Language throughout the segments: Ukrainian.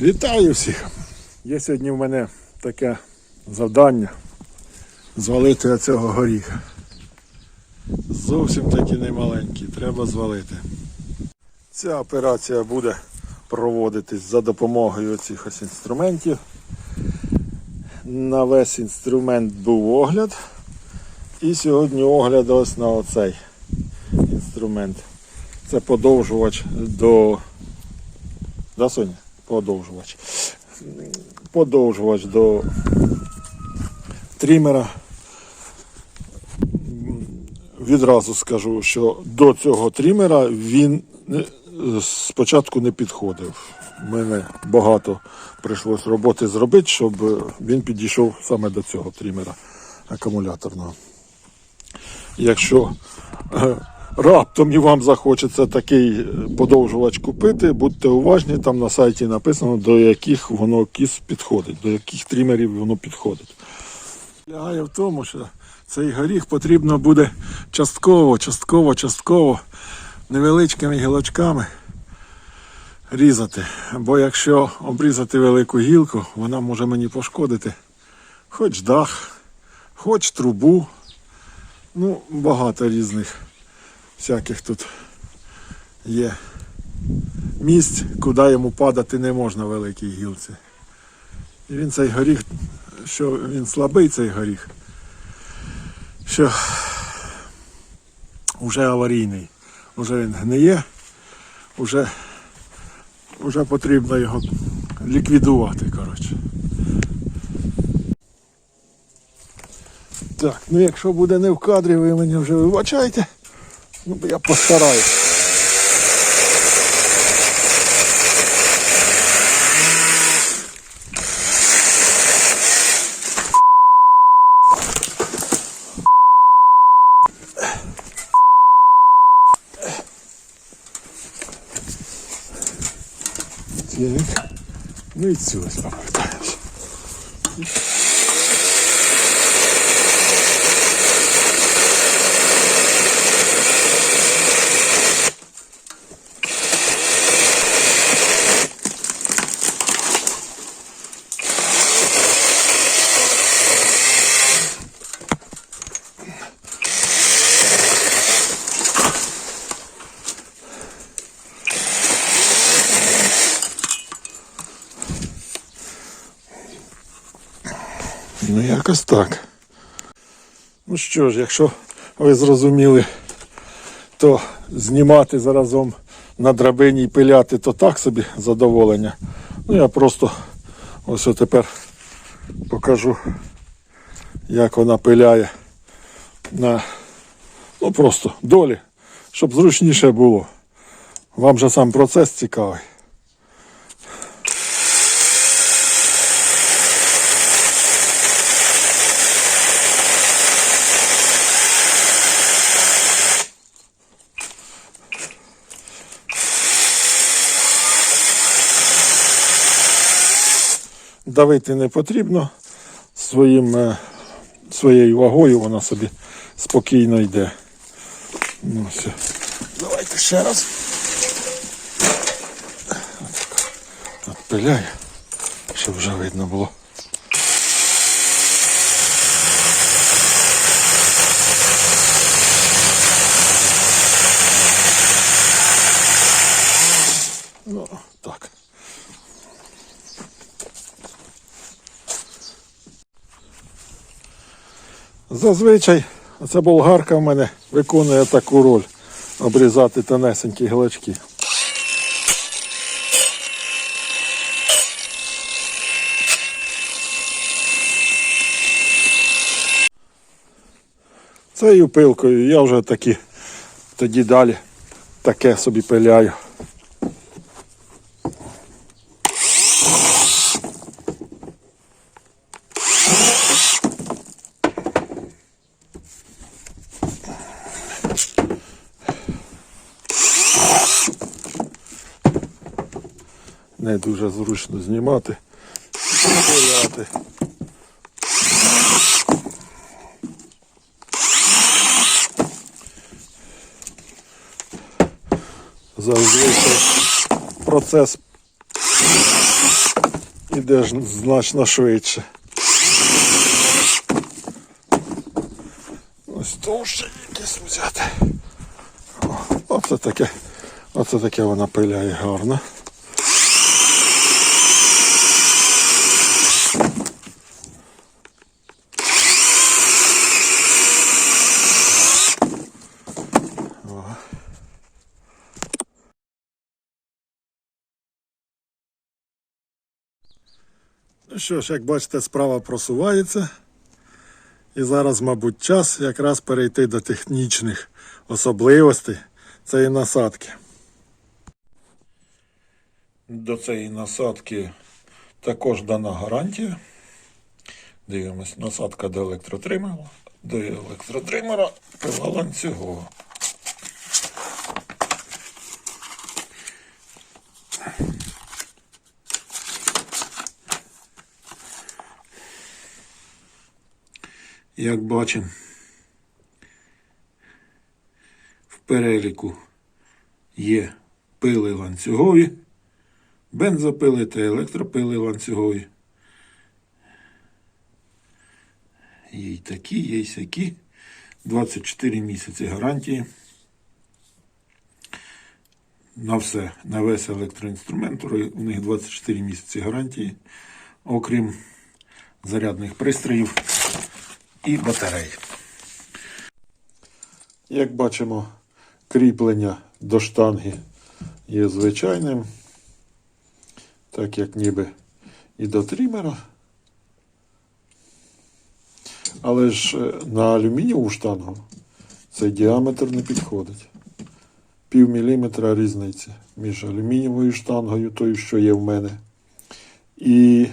Вітаю всіх! Є сьогодні в мене таке завдання звалити оцього горіха. Зовсім таки немаленький, треба звалити. Ця операція буде проводитись за допомогою оцих ось інструментів. На весь інструмент був огляд. І сьогодні огляд ось на оцей інструмент. Це подовжувач до. Да, Соня? Подовжувач. Подовжувач до трімера. Відразу скажу, що до цього трімера він спочатку не підходив. Мене багато прийшлось роботи зробити, щоб він підійшов саме до цього трімера акумуляторного. Якщо е, раптом і вам захочеться такий подовжувач купити, будьте уважні, там на сайті написано, до яких воно кіс підходить, до яких трімерів воно підходить. Лягає в тому, що цей горіх потрібно буде частково, частково, частково невеличкими гілочками різати. Бо якщо обрізати велику гілку, вона може мені пошкодити хоч дах, хоч трубу. Ну, багато різних всяких тут є місць, куди йому падати не можна великій гілці. І він цей горіх, що він слабий цей горіх, що вже аварійний, вже він гниє, вже, вже потрібно його ліквідувати, коротше. Так, ну якщо буде не в кадрі, ви мені вже вибачайте. Ну, я постараюсь. Так. Ну і цю ось повертаємося. Так. Ну що ж, якщо ви зрозуміли, то знімати заразом на драбині і пиляти, то так собі задоволення. Ну я просто ось тепер покажу, як вона пиляє на ну просто долі, щоб зручніше було. Вам же сам процес цікавий. Давити не потрібно. Своїм, е, своєю вагою вона собі спокійно йде. Ну, все. Давайте ще раз. Отпиляю, щоб вже видно було. Ну, так. Зазвичай ця болгарка в мене виконує таку роль обрізати тонесенькі гілочки. Цією пилкою я вже такі тоді далі таке собі пиляю. Не дуже зручно знімати. Пиляти. Зазвичай процес іде значно швидше. Ось товще якесь взяти. Оце таке, оце таке вона пиляє гарно. Ну що ж, як бачите, справа просувається. І зараз, мабуть, час якраз перейти до технічних особливостей цієї насадки. До цієї насадки також дана гарантія. Дивимось, насадка до електротримера. До електротримера пила ланцюгова. Як бачимо, в переліку є пили ланцюгові, бензопили та електропили ланцюгові. Є й такі, є й сякі. 24 місяці гарантії. На все, на весь електроінструмент. У них 24 місяці гарантії, окрім зарядних пристроїв і батарей. Як бачимо, кріплення до штанги є звичайним, так як ніби і до трімера. Але ж е, на алюмінієву штангу цей діаметр не підходить. Пів міліметра різниці між алюмінієвою штангою, тою, що є в мене, і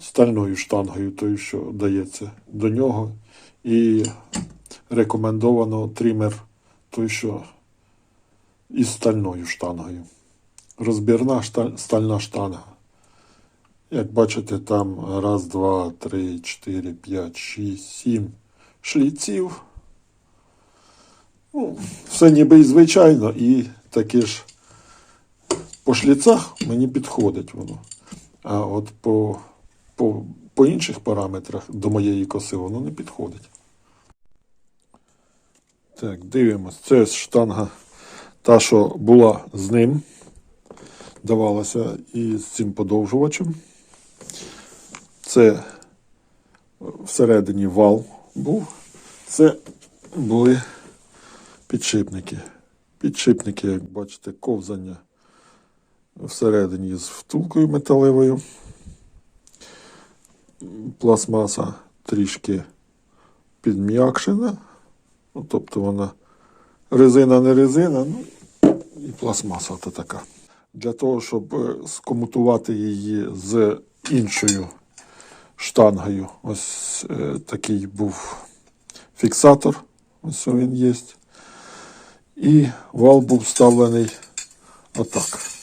стальною штангою, тою, що дається до нього. І рекомендовано трімер той, що із стальною штангою. Розбірна стальна штанга. Як бачите, там раз, два, три, чотири, п'ять, шість, сім шліців. Ну, все ніби і звичайно, і таке ж по шліцах мені підходить воно. А от по, по, по інших параметрах до моєї коси воно не підходить. Так, дивимось. Це штанга та, що була з ним. Давалася і з цим подовжувачем. Це всередині вал був. Це були підшипники. Підшипники, як бачите, ковзання всередині з втулкою металевою. Пластмаса трішки підм'якшена. Ну, тобто вона резина не резина, ну і пластмаса то така. Для того, щоб е, скомутувати її з іншою штангою. Ось е, такий був фіксатор. Ось він є. І вал був вставлений отак.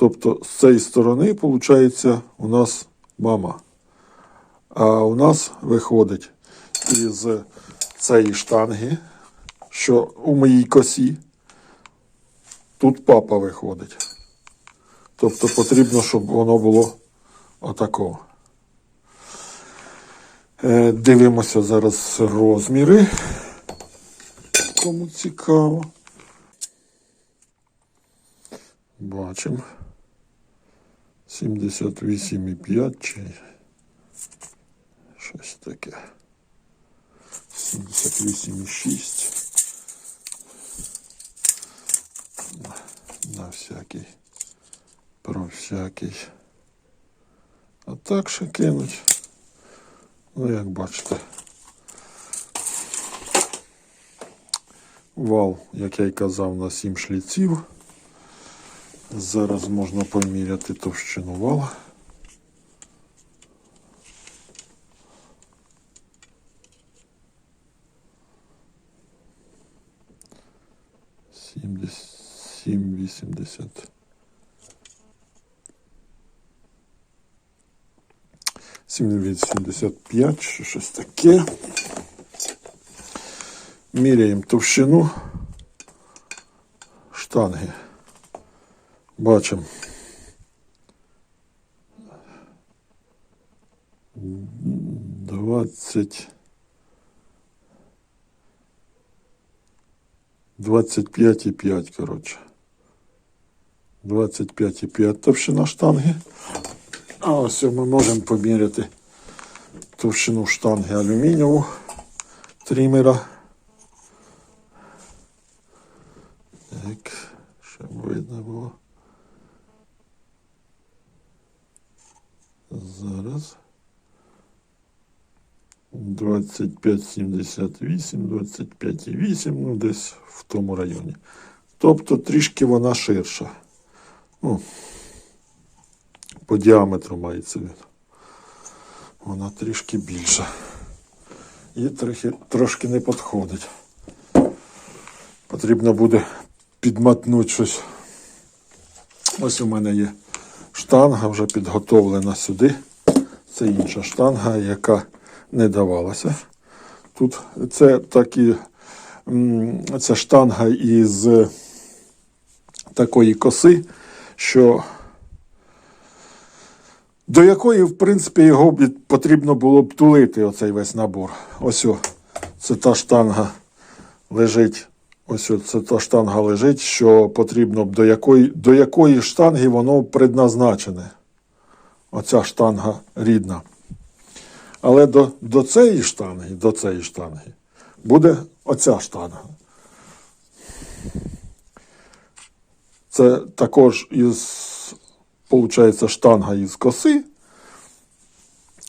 Тобто з цієї сторони, виходить, у нас мама. А у нас виходить із цієї штанги, що у моїй косі, тут папа виходить. Тобто потрібно, щоб воно було отакого. Е, Дивимося зараз розміри. Кому цікаво. Бачимо. 78,5 чи щось таке. 78,6. На, на всякий. Про всякий. А так ще кинуть. Ну, як бачите. Вал, як я й казав, на 7 шліців. Зараз можна поміряти товщину вала. Сім вісімдесят. Сім вісімдесят п'ять, чи щось таке. Міряємо товщину штанги. Бачимо. Двадцять. 25,5, коротше. 25,5 товщина штанги. А ось ми можемо поміряти товщину штанги алюмінієву тримера. 25,78, 25,8, ну десь в тому районі. Тобто трішки вона ширша. Ну, по діаметру мається від. Вона трішки більша. І трохи, трошки не підходить. Потрібно буде підматнути щось. Ось у мене є штанга вже підготовлена сюди. Це інша штанга, яка не давалася. Тут це такі, це штанга із такої коси, що до якої, в принципі, його потрібно було б тулити оцей весь набор. Ось о, це та штанга лежить. Ось о, це та штанга лежить, що потрібно б до якої, до якої штанги воно предназначене. Оця штанга рідна. Але до, до цієї штанги, до цієї штанги буде оця штанга. Це також із, виходить, штанга із коси,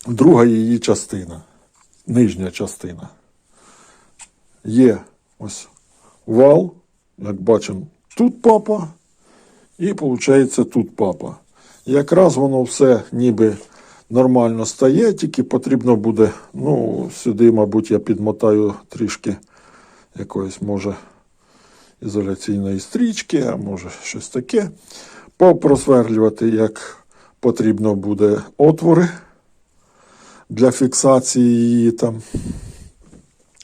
друга її частина, нижня частина. Є ось вал, як бачимо, тут папа, і виходить тут папа. Якраз воно все ніби нормально стає, тільки потрібно буде, ну, сюди, мабуть, я підмотаю трішки якоїсь, може, ізоляційної стрічки, а може щось таке. Попросверлювати, як потрібно буде отвори для фіксації її там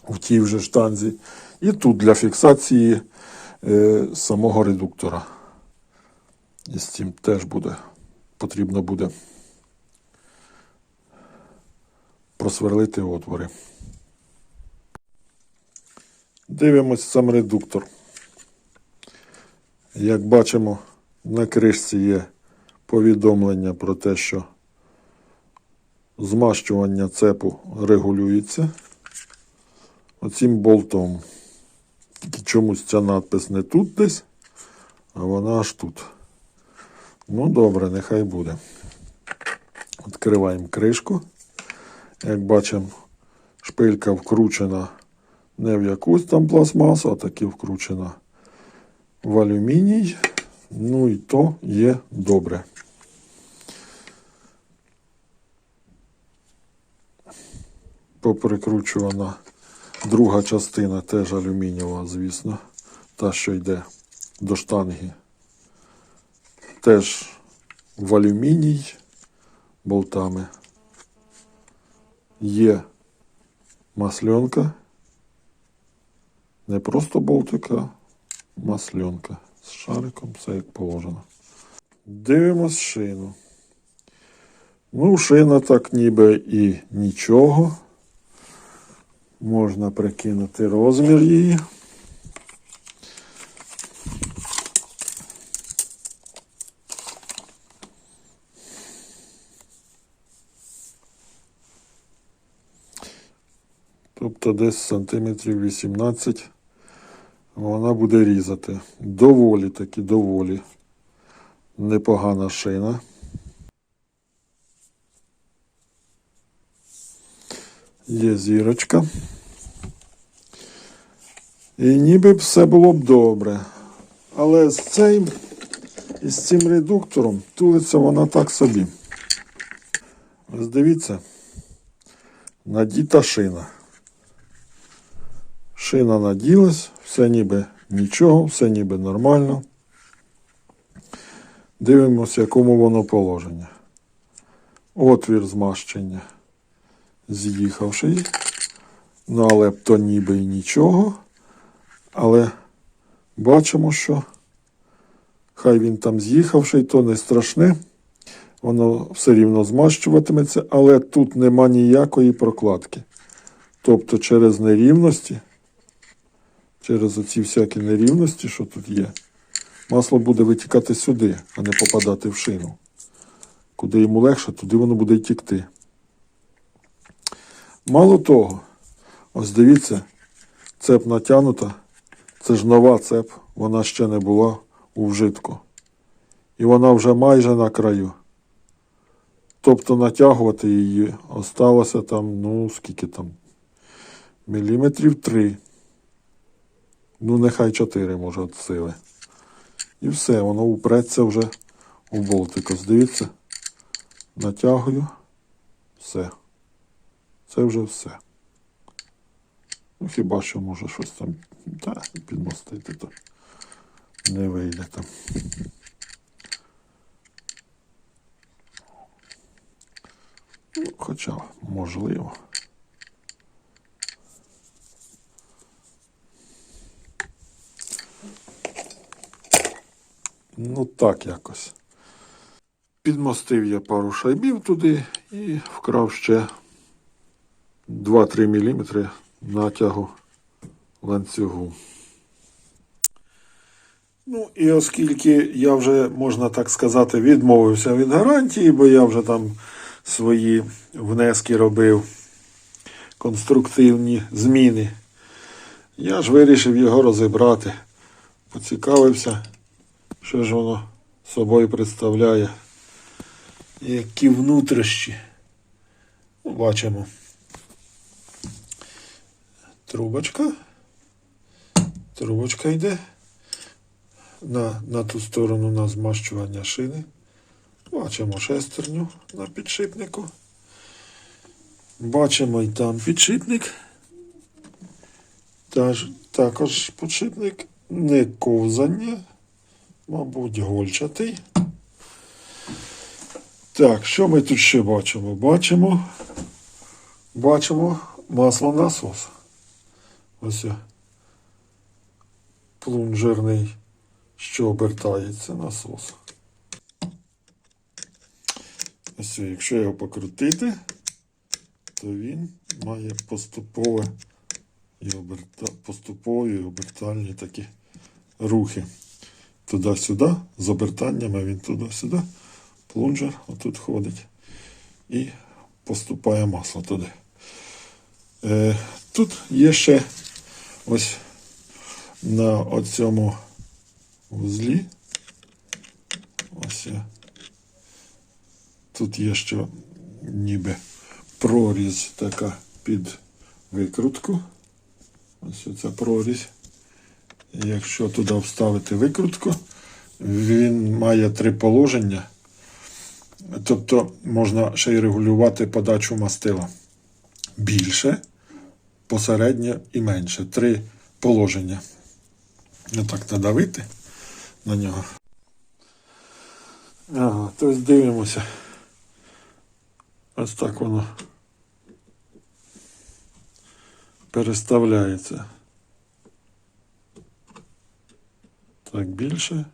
в тій вже штанзі. І тут для фіксації е, самого редуктора. І з цим теж буде потрібно буде просверлити отвори. Дивимось сам редуктор. Як бачимо, на кришці є повідомлення про те, що змащування цепу регулюється оцим болтом. Тільки чомусь ця надпис не тут десь, а вона аж тут. Ну, добре, нехай буде. Відкриваємо кришку. Як бачимо, шпилька вкручена не в якусь там пластмасу, а таки вкручена в алюміній. Ну і то є добре. Поприкручувана друга частина теж алюмінієва, звісно. Та, що йде до штанги. Теж в алюміній болтами. Є масленка. Не просто болтика, масленка. З шариком, все як положено. Дивимось шину. Ну, шина так ніби і нічого. Можна прикинути розмір її. Тобто десь сантиметрів 18 вона буде різати. Доволі таки, доволі непогана шина. Є зірочка. І ніби все було б добре. Але з цим, із цим редуктором тулиться вона так собі. Ось дивіться, надіта шина. Шина наділась, все ніби нічого, все ніби нормально. Дивимося, якому воно положення. Отвір змащення з'їхавший. Ну, але б то ніби і нічого. Але бачимо, що хай він там з'їхавший, то не страшне. воно все рівно змащуватиметься, але тут нема ніякої прокладки. Тобто через нерівності, через оці всякі нерівності, що тут є, масло буде витікати сюди, а не попадати в шину. Куди йому легше, туди воно буде й тікти. Мало того, ось дивіться, цеп натягнута. Це ж нова цеп, вона ще не була у вжитку. І вона вже майже на краю. Тобто натягувати її осталося там, ну, скільки там, міліметрів 3. Ну, нехай 4, може, від сили. І все, воно упреться вже у болтик. Ось дивіться, натягую. Все. Це вже все. Ну, хіба що може щось там та, підмостити, то не вийде там. Ну, хоча, можливо. Ну, так якось. Підмостив я пару шайбів туди і вкрав ще 2-3 мм натягу ланцюгу. Ну, і оскільки я вже, можна так сказати, відмовився від гарантії, бо я вже там свої внески робив, конструктивні зміни, я ж вирішив його розібрати. Поцікавився, що ж воно собою представляє. Які внутрішні. Ну, бачимо. Трубочка. Трубочка йде. На, на ту сторону на змащування шини. Бачимо шестерню на підшипнику. Бачимо і там підшипник. Також підшипник не ковзання, мабуть, гольчатий. Так, що ми тут ще бачимо? Бачимо, бачимо масло насос. Ось плунжерний, що обертається насос. Ось, якщо його покрутити, то він має поступове і оберта... поступові обертальні такі рухи. Туди-сюди, з обертаннями він туди-сюди. Плунжер отут ходить і поступає масло туди. Е, тут є ще ось на оцьому вузлі. Ось тут є ще ніби прорізь така під викрутку. Ось оця прорізь. Якщо туди вставити викрутку, він має три положення. Тобто можна ще й регулювати подачу мастила. Більше, посередньо і менше. Три положення. Не так надавити на нього. Ага, тобто дивимося. Ось так воно переставляється. Так більше.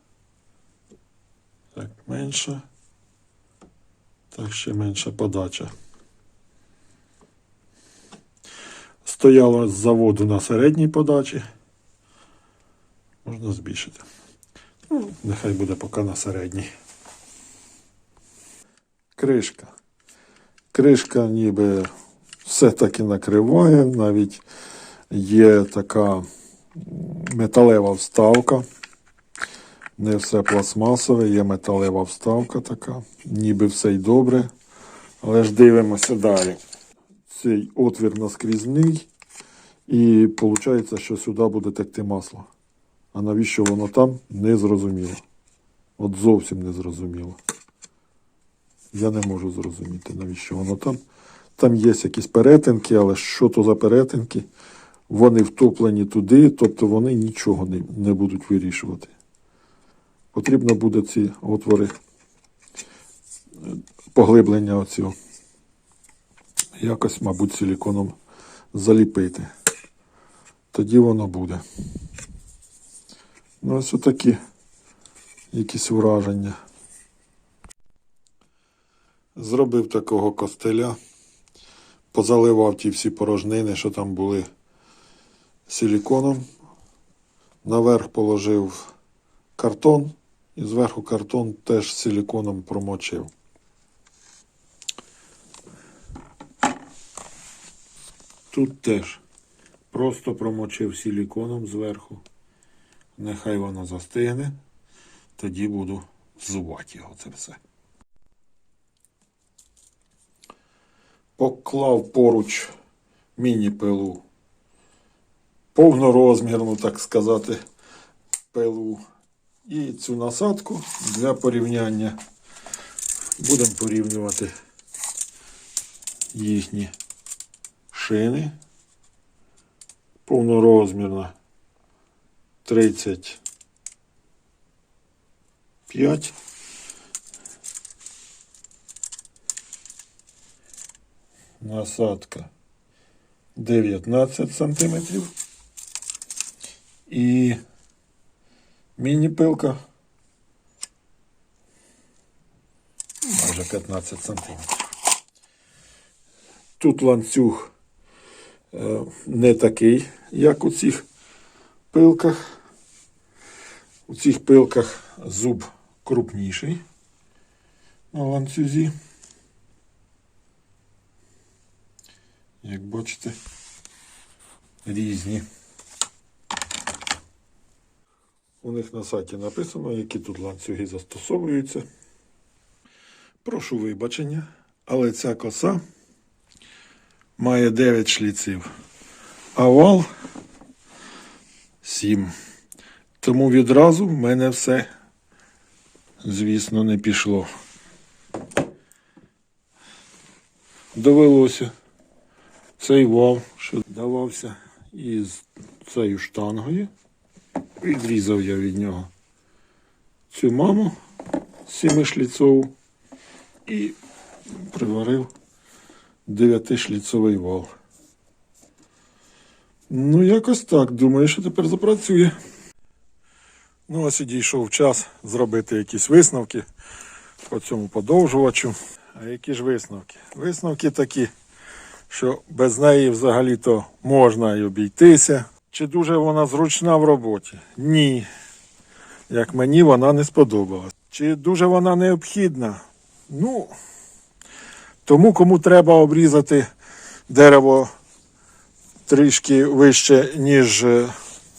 Так менше. Так ще менша подача. Стояло з заводу на середній подачі. Можна збільшити. Ну, нехай буде поки на середній. Кришка. Кришка ніби все-таки накриває, навіть є така металева вставка. Не все пластмасове, є металева вставка така, ніби все й добре. Але ж дивимося далі. Цей отвір наскрізний, і виходить, що сюди буде текти масло. А навіщо воно там, не зрозуміло. От зовсім не зрозуміло. Я не можу зрозуміти, навіщо воно там. Там є якісь перетинки, але що то за перетинки? Вони втоплені туди, тобто вони нічого не, не будуть вирішувати. Потрібно буде ці отвори е, поглиблення оцього якось, мабуть, силіконом заліпити. Тоді воно буде. Ну, ось отакі якісь враження. Зробив такого костеля, позаливав ті всі порожнини, що там були силіконом. Наверх положив картон і зверху картон теж силіконом промочив. Тут теж просто промочив силіконом зверху. Нехай воно застигне, тоді буду взувати його це все. Поклав поруч міні-пилу. Повнорозмірну, так сказати, пилу. І цю насадку для порівняння будемо порівнювати їхні шини. Повнорозмірна 35. Насадка 19 сантиметрів. І міні-пилка майже 15 сантиметрів. Тут ланцюг е, не такий, як у цих пилках. У цих пилках зуб крупніший на ланцюзі. Як бачите, різні. У них на сайті написано, які тут ланцюги застосовуються. Прошу вибачення, але ця коса має 9 шліців, а вал 7. Тому відразу в мене все, звісно, не пішло. Довелося цей вал, що давався із цією штангою. Відрізав я від нього цю маму сімишліцову і приварив дев'ятишліцовий вал. Ну, якось так. Думаю, що тепер запрацює. Ну, ось і дійшов час зробити якісь висновки по цьому подовжувачу. А які ж висновки? Висновки такі, що без неї взагалі-то можна і обійтися. Чи дуже вона зручна в роботі? Ні. Як мені вона не сподобалась. Чи дуже вона необхідна? Ну, тому кому треба обрізати дерево трішки вище, ніж е,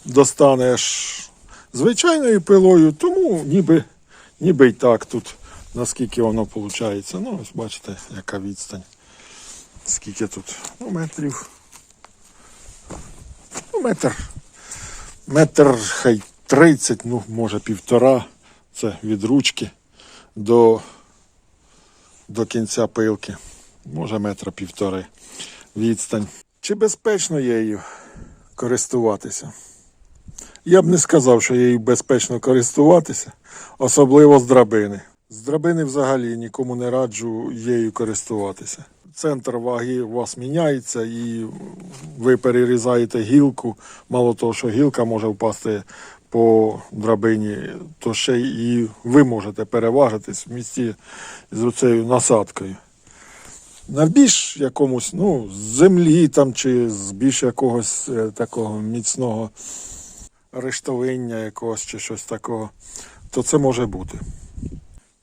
достанеш звичайною пилою, тому ніби, ніби й так тут, наскільки воно виходить. Ну, ось бачите, яка відстань. Скільки тут? Ну, метрів. Метр. Метр хай 30, ну, може півтора. Це від ручки до, до кінця пилки. Може метра півтори відстань. Чи безпечно її користуватися? Я б не сказав, що її безпечно користуватися, особливо з драбини. З драбини взагалі нікому не раджу її користуватися. Центр ваги у вас міняється і ви перерізаєте гілку. Мало того, що гілка може впасти по драбині, то ще і ви можете переважитись в місті з цією насадкою. На більш якомусь, ну, з землі там чи з більш якогось е, такого міцного рештовиння якогось чи щось такого, то це може бути.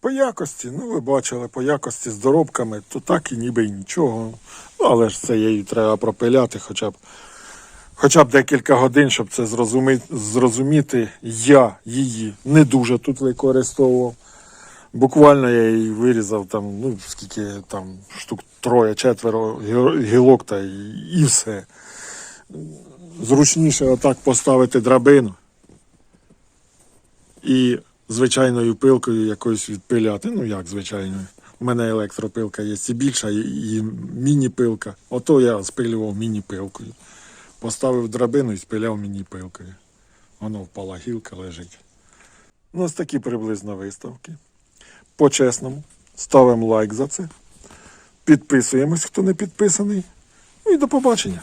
По якості, ну ви бачили, по якості з доробками, то так і ніби й нічого. Ну, але ж це її треба пропиляти хоча б, хоча б декілька годин, щоб це зрозуміти. Я її не дуже тут використовував. Буквально я її вирізав там, ну, скільки там штук троє, четверо гілок та і, і все. Зручніше отак поставити драбину і звичайною пилкою якоюсь відпиляти. Ну як звичайною. У мене електропилка є і більша, і, міні-пилка. Ото я спилював міні-пилкою. Поставив драбину і спиляв міні-пилкою. Воно впала гілка лежить. Ну, ось такі приблизно виставки. По-чесному, ставимо лайк за це. Підписуємось, хто не підписаний. Ну і до побачення.